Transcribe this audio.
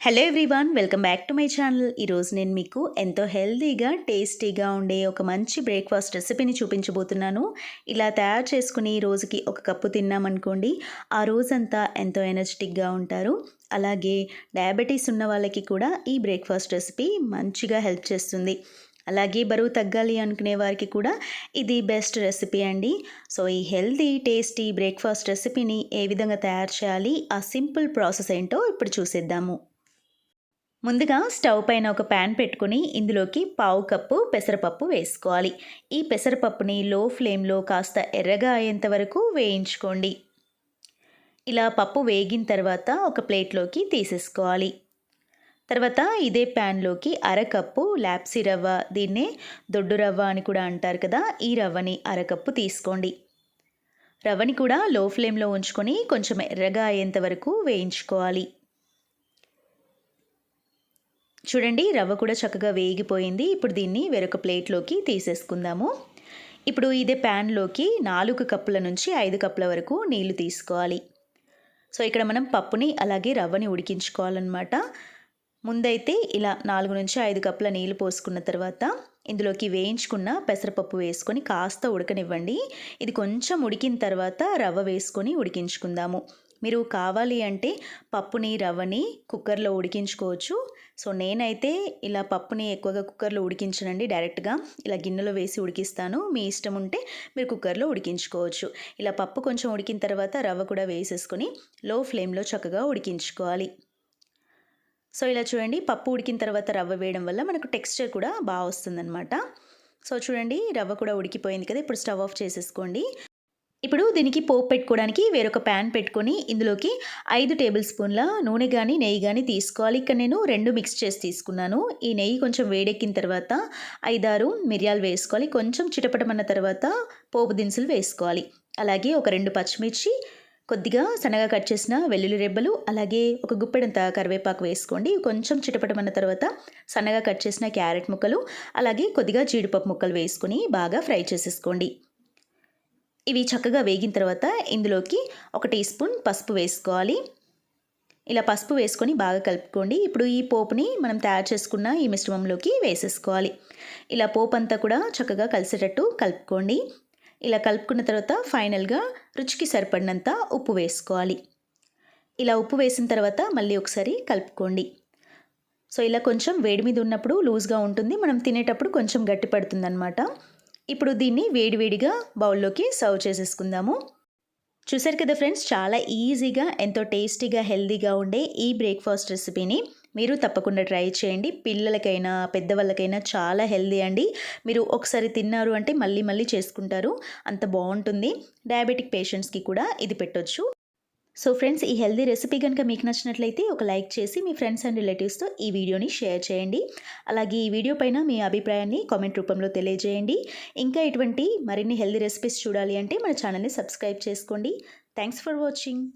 Hello everyone welcome back to my channel ఈరోజు నేను మీకు ఎంతో హెల్తీగా టేస్టీగా ఉండే ఒక మంచి బ్రేక్ఫాస్ట్ రెసిపీని చూపించబోతున్నాను. ఇలా తయారు చేసుకుని రోజుకి ఒక కప్పు తిన్నామనుకోండి ఆ రోజంతా ఎంతో ఎనర్జెటిక్గా ఉంటారు. అలాగే డయాబెటీస్ ఉన్న వాళ్ళకి కూడా ఈ బ్రేక్ఫాస్ట్ రెసిపీ మంచిగా హెల్ప్ చేస్తుంది. అలాగే బరువు తగ్గాలి అనుకునే వారికి కూడా ఇది బెస్ట్ రెసిపీ అండి. సో ఈ హెల్తీ టేస్టీ బ్రేక్ఫాస్ట్ రెసిపీని ఏ విధంగా తయారు చేయాలి ఆ సింపుల్ ప్రాసెస్ ఏంటో ఇప్పుడు చూసేద్దాము. ముందుగా స్టవ్ పైన ఒక ప్యాన్ పెట్టుకుని ఇందులోకి పావు కప్పు పెసరపప్పు వేసుకోవాలి. ఈ పెసరపప్పుని లో ఫ్లేమ్లో కాస్త ఎర్రగా అయ్యేంత వరకు వేయించుకోండి. ఇలా పప్పు వేగిన తర్వాత ఒక ప్లేట్లోకి తీసేసుకోవాలి. తర్వాత ఇదే ప్యాన్లోకి అరకప్పు ల్యాప్సీ రవ్వ దీన్నే దొడ్డు రవ్వ అని కూడా అంటారు కదా ఈ రవ్వని అరకప్పు తీసుకోండి. రవ్వని కూడా లో ఫ్లేమ్లో ఉంచుకొని కొంచెం ఎర్రగా అయ్యేంత వరకు వేయించుకోవాలి. చూడండి రవ్వ కూడా చక్కగా వేగిపోయింది. ఇప్పుడు దీన్ని వేరొక ప్లేట్లోకి తీసేసుకుందాము. ఇప్పుడు ఇదే ప్యాన్లోకి నాలుగు కప్పుల నుంచి ఐదు కప్పుల వరకు నీళ్ళు తీసుకోవాలి. సో ఇక్కడ మనం పప్పుని అలాగే రవ్వని ఉడికించుకోవాలన్నమాట. ముందైతే ఇలా నాలుగు నుంచి ఐదు కప్పుల నీళ్ళు పోసుకున్న తర్వాత ఇందులోకి వేయించుకున్న పెసరపప్పు వేసుకొని కాస్త ఉడకనివ్వండి. ఇది కొంచెం ఉడికిన తర్వాత రవ్వ వేసుకొని ఉడికించుకుందాము. మీరు కావాలి అంటే పప్పుని రవ్వని కుక్కర్లో ఉడికించుకోవచ్చు. సో నేనైతే ఇలా పప్పుని ఎక్కువగా కుక్కర్లో ఉడికించనండి. డైరెక్ట్గా ఇలా గిన్నెలో వేసి ఉడికిస్తాను. మీ ఇష్టం ఉంటే మీరు కుక్కర్లో ఉడికించుకోవచ్చు. ఇలా పప్పు కొంచెం ఉడికిన తర్వాత రవ్వ కూడా వేసేసుకొని లో ఫ్లేమ్లో చక్కగా ఉడికించుకోవాలి. సో ఇలా చూడండి. పప్పు ఉడికిన తర్వాత రవ్వ వేయడం వల్ల మనకు టెక్స్చర్ కూడా బాగా వస్తుందన్నమాట. సో చూడండి. రవ్వ కూడా ఉడికిపోయింది కదా. ఇప్పుడు స్టవ్ ఆఫ్ చేసేసుకోండి. ఇప్పుడు దీనికి పోపు పెట్టుకోవడానికి వేరొక ప్యాన్ పెట్టుకొని ఇందులోకి ఐదు టేబుల్ స్పూన్ల నూనె కానీ నెయ్యి కానీ తీసుకోవాలి. ఇక్కడ నేను రెండు మిక్స్ చేసి తీసుకున్నాను. ఈ నెయ్యి కొంచెం వేడెక్కిన తర్వాత ఐదారు మిరియాలు వేసుకోవాలి. కొంచెం చిటపటమన్న తర్వాత పోపు దినుసులు వేసుకోవాలి. అలాగే ఒక రెండు పచ్చిమిర్చి కొద్దిగా సన్నగా కట్ చేసిన వెల్లుల్లి రెబ్బలు అలాగే ఒక గుప్పెడంత కరివేపాకు వేసుకోండి. కొంచెం చిటపటమన్న తర్వాత సన్నగా కట్ చేసిన క్యారెట్ ముక్కలు అలాగే కొద్దిగా జీడిపప్పు ముక్కలు వేసుకొని బాగా ఫ్రై చేసేసుకోండి. ఇవి చక్కగా వేగిన తర్వాత ఇందులోకి ఒక టీ స్పూన్ పసుపు వేసుకోవాలి. ఇలా పసుపు వేసుకొని బాగా కలుపుకోండి. ఇప్పుడు ఈ పోపుని మనం తయారు చేసుకున్న ఈ మిశ్రమంలోకి వేసేసుకోవాలి. ఇలా పోపు అంతా కూడా చక్కగా కలిసేటట్టు కలుపుకోండి. ఇలా కలుపుకున్న తర్వాత ఫైనల్గా రుచికి సరిపడినంత ఉప్పు వేసుకోవాలి. ఇలా ఉప్పు వేసిన తర్వాత మళ్ళీ ఒకసారి కలుపుకోండి. సో ఇలా కొంచెం వేడి మీద ఉన్నప్పుడు లూజ్గా ఉంటుంది. మనం తినేటప్పుడు కొంచెం గట్టి పడుతుందన్నమాట. ఇప్పుడు దీన్ని వేడివేడిగా బౌల్లోకి సర్వ్ చేసేసుకుందాము. చూసారు కదా ఫ్రెండ్స్ చాలా ఈజీగా ఎంతో టేస్టీగా హెల్తీగా ఉండే ఈ బ్రేక్ఫాస్ట్ రెసిపీని మీరు తప్పకుండా ట్రై చేయండి. పిల్లలకైనా పెద్దవాళ్ళకైనా చాలా హెల్దీ అండి. మీరు ఒకసారి తిన్నారు అంటే మళ్ళీ మళ్ళీ చేసుకుంటారు. అంత బాగుంటుంది. డయాబెటిక్ పేషెంట్స్కి కూడా ఇది పెట్టొచ్చు. సో ఫ్రెండ్స్ ఈ హెల్దీ రెసిపీ కనుక మీకు నచ్చినట్లయితే ఒక లైక్ చేసి మీ ఫ్రెండ్స్ అండ్ రిలేటివ్స్తో ఈ వీడియోని షేర్ చేయండి. అలాగే ఈ వీడియో పైన మీ అభిప్రాయాన్ని కామెంట్ రూపంలో తెలియజేయండి. ఇంకా ఇటువంటి మరిన్ని హెల్దీ రెసిపీస్ చూడాలి అంటే మన ఛానల్ని సబ్స్క్రైబ్ చేసుకోండి. Thanks for watching.